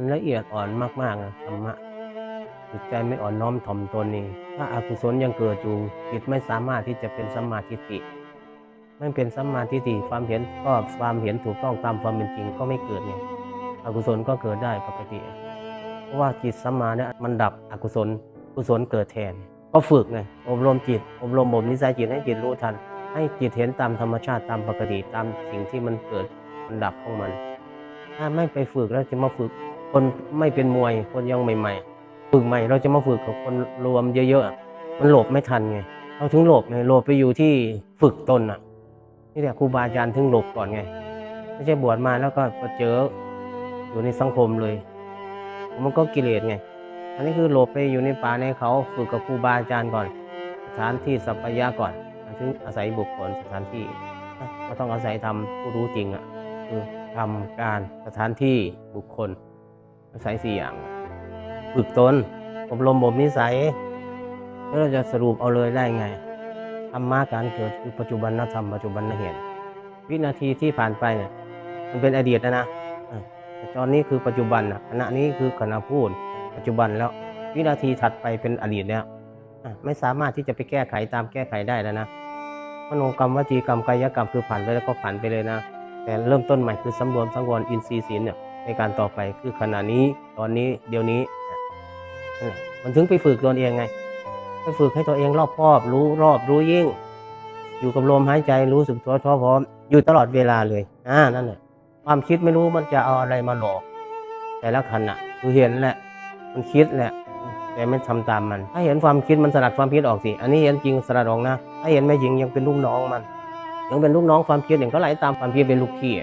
มันละเอียดอ่อนมากๆนะธรรมะจิตใจไม่อ่อนน้อมถ่อมตนนี่ถ้าอากุศลยังเกิดอยู่จิตไม่สามารถที่จะเป็นสัมมาทิฏฐิไม่เป็นสัมมาทิฏฐิความเห็นก็ความเห็นถูกต้องตามความเป็นจริงก็ไม่เกิดไงอกุศลก็เกิดได้ปกติ เพราะว่าจิตสัมมาเนี่ยมันดับอกุศลกุศลเกิดแทน ก็ฝึกไงอบรมจิต อบรมบ่มนิสัยจิตให้จิตรู้ทัน ให้จิตเห็นตามธรรมชาติตามปกติตามสิ่งที่มันเกิดมันดับของมัน ถ้าไม่ไปฝึกแล้วจะมาฝึก คนไม่เป็นมวยคนยังใหม่ ๆ ฝึกใหม่เราจะมาฝึกกับคนรวมเยอะๆ มันหลบไม่ทันไงเราถึงหลบไงหลบไปอยู่ที่ฝึกตนอะนี่แหละครูบาอาจารย์ถึงหลบก่อนไง ไม่ใช่บวชมาแล้วก็มาเจออยู่ในสังคมเลย มันก็กิเลสไง อันนี้คือหลบไปอยู่ในป่าในเขาฝึกกับครูบาอาจารย์ก่อน สถานที่สัพยาก่อนถึงอาศัยบุคคลสถานที่ก็ต้องอาศัยทำผู้รู้จริงอะคือทำการสถานที่บุคคล อาศัยสี่อย่าง ฝึกตน อบรมบ่มนิสัย แล้วเราจะสรุปเอาเลยได้ไงธรรมะการเกิดคือปัจจุบันนธรรมปัจจุบันนเหตุ วินาทีที่ผ่านไปเนี่ยมันเป็นอดีตนะนะแต่ตอนนี้คือปัจจุบันนะขณะนี้คือขณะพูด ปัจจุบันแล้ววินาทีถัดไปเป็นอดีตแล้วอะไม่สามารถที่จะไปแก้ไขตามแก้ไขได้แล้วนะมโนกรรมวจีกรรมกายกรรมคือผ่านไปแล้วก็ผ่านไปเลยนะ แต่เริ่มต้นใหม่คือสำรวมสังวรอินทรีย์ศีลเนี่ย ในการต่อไปคือขณะนี้ตอนนี้เดี๋ยวนี้มันถึงไปฝึกตัวเองไง ไปฝึกให้ตัวเองรอบคอบ รู้รอบรู้ยิ่ง อยู่กับลมหายใจรู้สึกตัวท้อพร้อม อยู่ตลอดเวลาเลยอ่านั่นแหละความคิดไม่รู้มันจะเอาอะไรมาหลอก แต่ละขณะคือเห็นแหละ มันคิดแหละแต่ไม่ทำตามมัน ถ้าเห็นความคิดมันสลัดความคิดออกสิอันนี้เห็นจริงสลัดออกนะ ถ้าเห็นไม่จริงยังเป็นลูกน้องมัน ยังเป็นลูกน้องความคิดอย่างก็ไหลตามความคิดเป็นลูกขี้